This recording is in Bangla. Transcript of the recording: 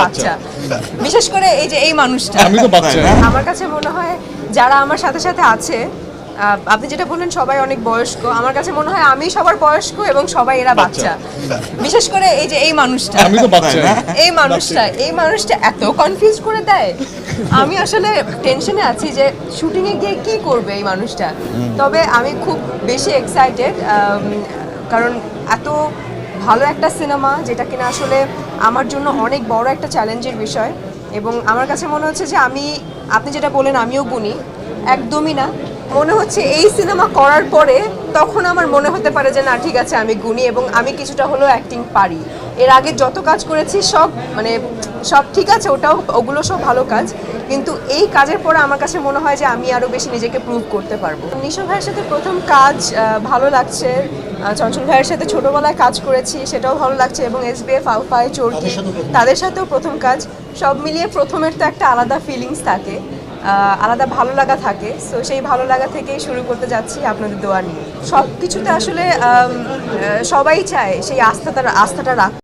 বাচ্চা। বিশেষ করে এই যে এই মানুষটা। আমি তো বাচ্চা। আমার কাছে মনে হয় যারা আমার সাথে সাথে আছে আপনি যেটা বললেন সবাই অনেক বয়স্ক আমার কাছে মনে হয় আমি সবার বয়স্ক এবং সবাই এরা বাচ্চা। বিশেষ করে এই যে এই মানুষটা। আমি তো বাচ্চা। এই মানুষটা এই মানুষটা এত কনফিউজ করে দেয়। আমি আসলে টেনশনে আছি যে শুটিং এ গিয়ে কি করবে এই মানুষটা। তবে আমি খুব বেশি এক্সাইটেড কারণ এত ভালো একটা সিনেমা, যেটা কিনা আসলে আমার জন্য অনেক বড় একটা চ্যালেঞ্জের বিষয়। এবং আমার কাছে মনে হচ্ছে যে আমি, আপনি যেটা বলেন আমিও গুনি একদমই না। মনে হচ্ছে এই সিনেমা করার পরে তখন আমার মনে হতে পারে যে, না, ঠিক আছে, আমি গুনি এবং আমি কিছুটা হলেও অ্যাক্টিং পারি। এর আগে যত কাজ করেছি, সব মানে সব ঠিক আছে, ওটাও, ওগুলো সব ভালো কাজ। কিন্তু এই কাজের পরে আমার কাছে মনে হয় যে, আমি আরও বেশি নিজেকে প্রুভ করতে পারব। নিশো ভাইয়ের সাথে প্রথম কাজ ভালো লাগছে। চঞ্চল ভাইয়ের সাথে ছোটোবেলায় কাজ করেছি সেটাও ভালো লাগছে এবং এস বি আলফায় চোরকি তাদের সাথেও প্রথম কাজ। সব মিলিয়ে প্রথমের তো একটা আলাদা ফিলিংস থাকে আলাদা ভালো লাগা থাকে। সো সেই ভালো লাগা থেকেই শুরু করতে যাচ্ছি আপনাদের দোয়া নিয়ে। সব কিছুতে আসলে সবাই চায় সেই আস্থাটা আস্থাটা রাখ